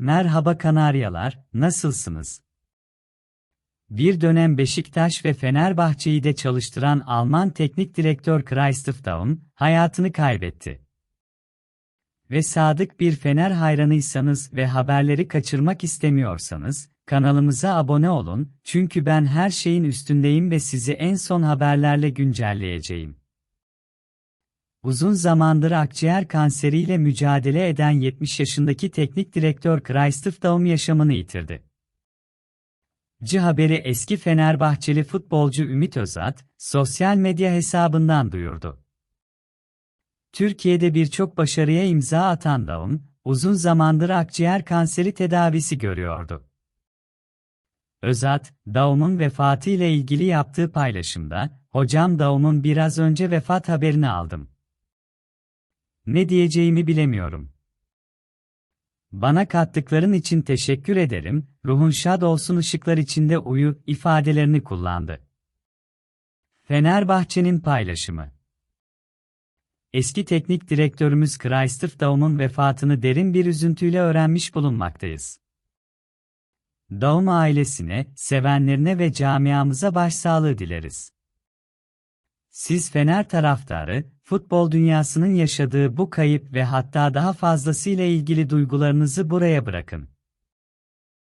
Merhaba Kanaryalar, nasılsınız? Bir dönem Beşiktaş ve Fenerbahçe'yi de çalıştıran Alman teknik direktör Christoph Daum, hayatını kaybetti. Ve sadık bir Fener hayranıysanız ve haberleri kaçırmak istemiyorsanız, kanalımıza abone olun, çünkü ben her şeyin üstündeyim ve sizi en son haberlerle güncelleyeceğim. Uzun zamandır akciğer kanseriyle mücadele eden 70 yaşındaki teknik direktör Christoph Daum yaşamını yitirdi. C Haberi eski Fenerbahçeli futbolcu Ümit Özat, sosyal medya hesabından duyurdu. Türkiye'de birçok başarıya imza atan Daum, uzun zamandır akciğer kanseri tedavisi görüyordu. Özat, Daum'un vefatı ile ilgili yaptığı paylaşımda, Hocam Daum'un biraz önce vefat haberini aldım. Ne diyeceğimi bilemiyorum. Bana kattıkların için teşekkür ederim, ruhun şad olsun ışıklar içinde uyu ifadelerini kullandı. Fenerbahçe'nin paylaşımı Eski teknik direktörümüz Christoph Daum'un vefatını derin bir üzüntüyle öğrenmiş bulunmaktayız. Daum ailesine, sevenlerine ve camiamıza başsağlığı dileriz. Siz Fener taraftarı, futbol dünyasının yaşadığı bu kayıp ve hatta daha fazlasıyla ilgili duygularınızı buraya bırakın.